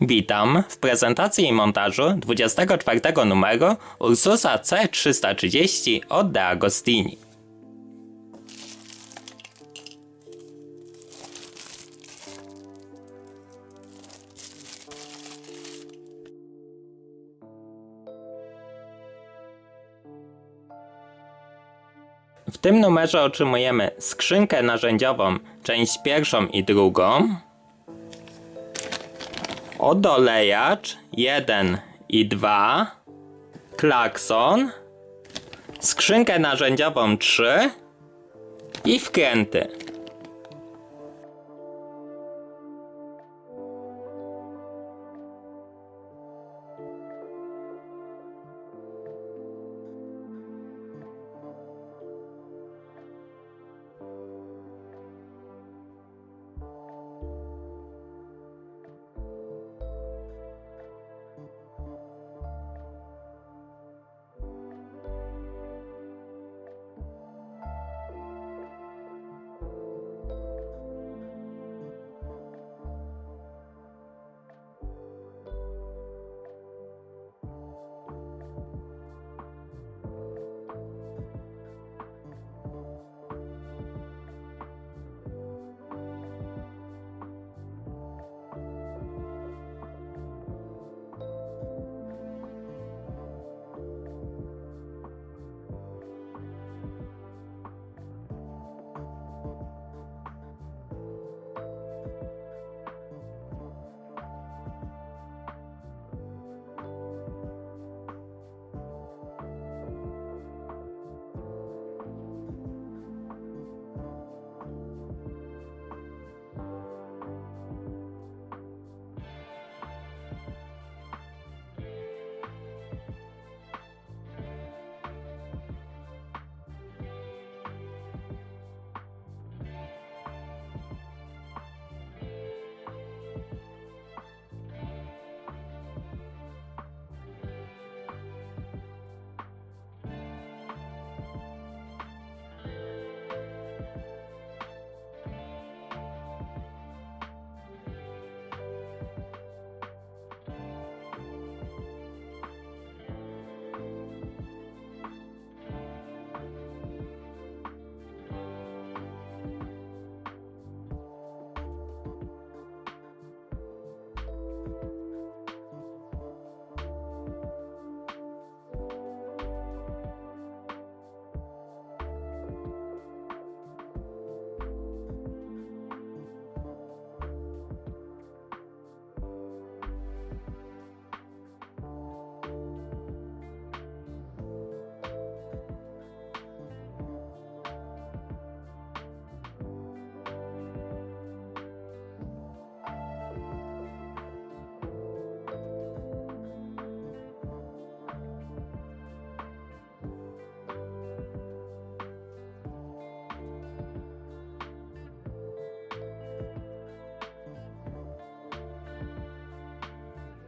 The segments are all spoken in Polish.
Witam w prezentacji i montażu 24 numeru Ursusa C330 od De Agostini. W tym numerze otrzymujemy skrzynkę narzędziową, część pierwszą i drugą, odolejacz 1 i 2, klakson, skrzynkę narzędziową 3 i wkręty.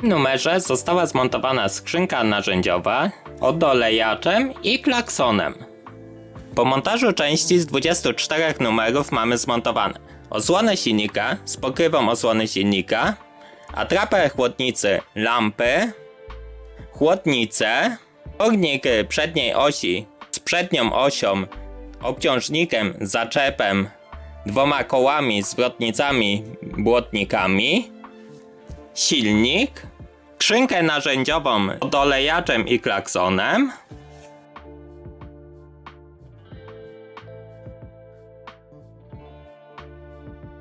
Numerze została zmontowana skrzynka narzędziowa, odolejaczem i klaksonem. Po montażu części z 24 numerów mamy zmontowane osłonę silnika z pokrywą osłony silnika, atrapę chłodnicy lampy, chłodnicę, ognik przedniej osi z przednią osią, obciążnikiem, zaczepem, dwoma kołami, zwrotnicami, błotnikami, silnik, skrzynkę narzędziową dolejaczem i klaksonem,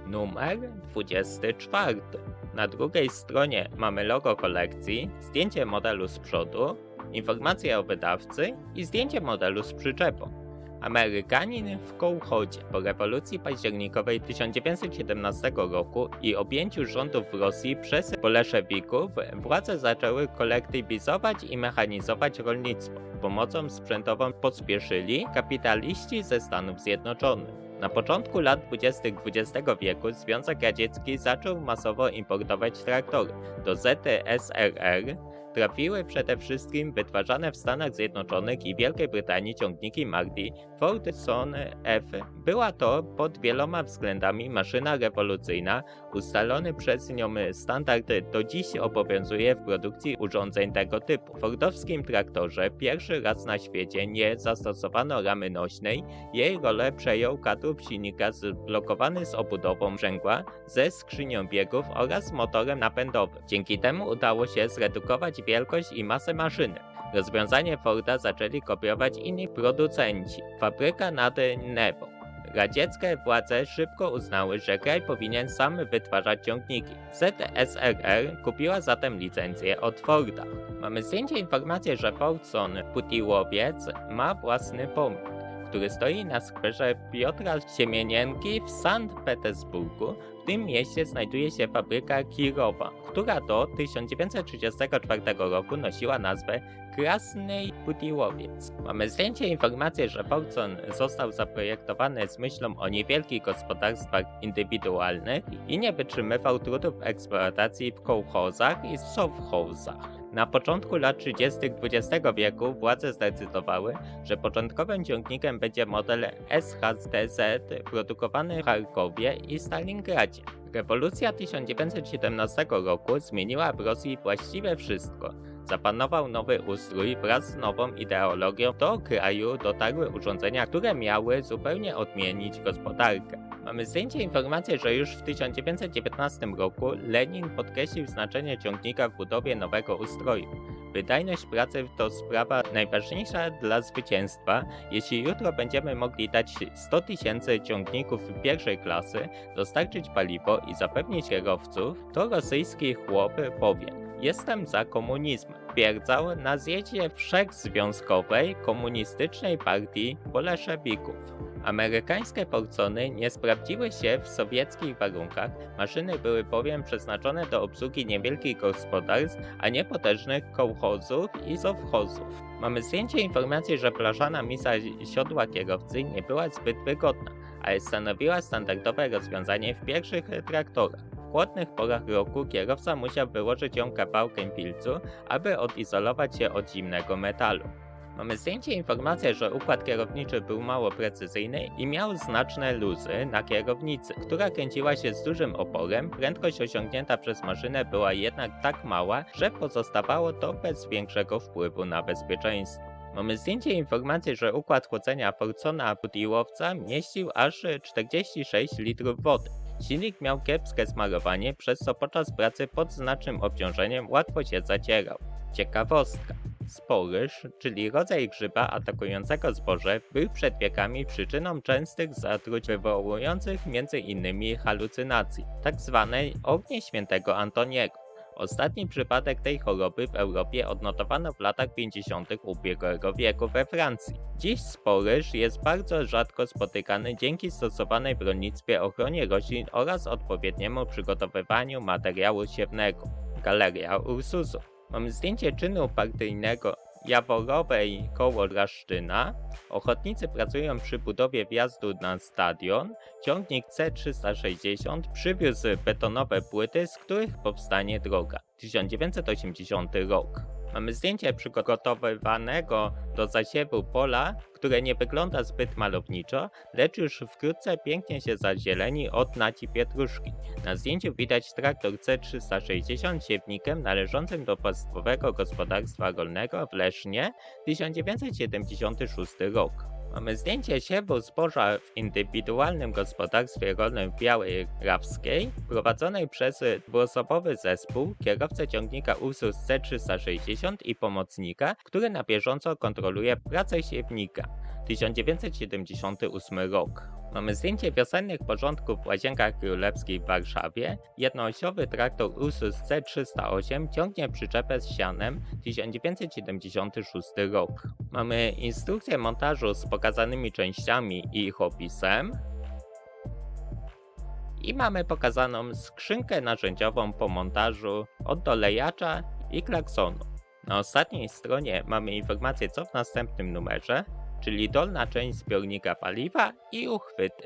numer 24. Na drugiej stronie mamy logo kolekcji, zdjęcie modelu z przodu, informacje o wydawcy i zdjęcie modelu z przyczepą. Amerykanin w kołchodzie. Po rewolucji październikowej 1917 roku i objęciu rządów w Rosji przez boleszewików, władze zaczęły kolektywizować i mechanizować rolnictwo. Pomocą sprzętową pospieszyli kapitaliści ze Stanów Zjednoczonych. Na początku lat 20. XX wieku Związek Radziecki zaczął masowo importować traktory. Do ZSRR trafiły przede wszystkim wytwarzane w Stanach Zjednoczonych i Wielkiej Brytanii ciągniki Mardi Fordson F. Była to pod wieloma względami maszyna rewolucyjna. Ustalony przez nią standard do dziś obowiązuje w produkcji urządzeń tego typu. W fordowskim traktorze pierwszy raz na świecie nie zastosowano ramy nośnej. Jej rolę przejął kadłub silnika zblokowany z obudową sprzęgła ze skrzynią biegów oraz motorem napędowym. Dzięki temu udało się zredukować wielkość i masę maszyny. Rozwiązanie Forda zaczęli kopiować inni producenci. Fabryka nad Nebo. Radzieckie władze szybko uznały, że kraj powinien sam wytwarzać ciągniki. ZSRR kupiła zatem licencję od Forda. Mamy zdjęcie informację, że Fordson Putiłowiec ma własny pomnik, który stoi na skwerze Piotra Siemienienki w Sankt Petersburgu. W tym mieście znajduje się fabryka Kirowa, która do 1934 roku nosiła nazwę Krasny Putiłowiec. Mamy zdjęcie informację, że Fordson został zaprojektowany z myślą o niewielkich gospodarstwach indywidualnych i nie wytrzymywał trudów eksploatacji w kołchozach i sowchozach. Na początku lat 30. XX wieku władze zdecydowały, że początkowym ciągnikiem będzie model SHTZ produkowany w Charkowie i Stalingradzie. Rewolucja 1917 roku zmieniła w Rosji właściwie wszystko. Zapanował nowy ustrój wraz z nową ideologią. Do kraju dotarły urządzenia, które miały zupełnie odmienić gospodarkę. Mamy zdjęcie informację, że już w 1919 roku Lenin podkreślił znaczenie ciągnika w budowie nowego ustroju. Wydajność pracy to sprawa najważniejsza dla zwycięstwa. Jeśli jutro będziemy mogli dać 100 tysięcy ciągników pierwszej klasy, dostarczyć paliwo i zapewnić kierowców, to rosyjski chłop powie: Jestem za komunizmem. Twierdzał na zjeździe wszechzwiązkowej komunistycznej partii bolszewików. Amerykańskie Fordsony nie sprawdziły się w sowieckich warunkach, maszyny były bowiem przeznaczone do obsługi niewielkich gospodarstw, a nie potężnych kołchozów i sowchozów. Mamy zdjęcie informacji, że blaszana misa siodła kierowcy nie była zbyt wygodna, ale stanowiła standardowe rozwiązanie w pierwszych traktorach. W chłodnych porach roku kierowca musiał wyłożyć ją kawałkiem pilcu, aby odizolować się od zimnego metalu. Mamy zdjęcie informację, że układ kierowniczy był mało precyzyjny i miał znaczne luzy na kierownicy, która kręciła się z dużym oporem. Prędkość osiągnięta przez maszynę była jednak tak mała, że pozostawało to bez większego wpływu na bezpieczeństwo. Mamy zdjęcie informacji, że układ chłodzenia Fordsona Putiłowca mieścił aż 46 litrów wody. Silnik miał kiepskie smarowanie, przez co podczas pracy pod znacznym obciążeniem łatwo się zacierał. Ciekawostka. Sporyż, czyli rodzaj grzyba atakującego zboże, był przed wiekami przyczyną częstych zatruć wywołujących m.in. halucynacji, tzw. ognie świętego Antoniego. Ostatni przypadek tej choroby w Europie odnotowano w latach 50. ubiegłego wieku we Francji. Dziś sporyż jest bardzo rzadko spotykany dzięki stosowanej w rolnictwie ochronie roślin oraz odpowiedniemu przygotowywaniu materiału siewnego. Galeria Ursusów. Mamy zdjęcie czynu partyjnego Jaworowej koło Raszczyna. Ochotnicy pracują przy budowie wjazdu na stadion. Ciągnik C360 przywiózł betonowe płyty, z których powstanie droga. 1980 rok. Mamy zdjęcie przygotowywanego do zasiewu pola, które nie wygląda zbyt malowniczo, lecz już wkrótce pięknie się zazieleni od naci pietruszki. Na zdjęciu widać traktor C360 siewnikiem należącym do Państwowego Gospodarstwa Rolnego w Lesznie 1976 rok. Mamy zdjęcie siewu zboża w indywidualnym gospodarstwie rolnym w Białej Rawskiej, prowadzonej przez dwuosobowy zespół, kierowcę ciągnika Ursus C360 i pomocnika, który na bieżąco kontroluje pracę siewnika. 1978 rok. Mamy zdjęcie wiosennych porządków w Łazienkach Królewskich w Warszawie. Jednoosiowy traktor Ursus C308 ciągnie przyczepę z sianem 1976 rok. Mamy instrukcję montażu z pokazanymi częściami i ich opisem. I mamy pokazaną skrzynkę narzędziową po montażu od dolejacza i klaksonu. Na ostatniej stronie mamy informację co w następnym numerze, czyli dolna część zbiornika paliwa i uchwyty.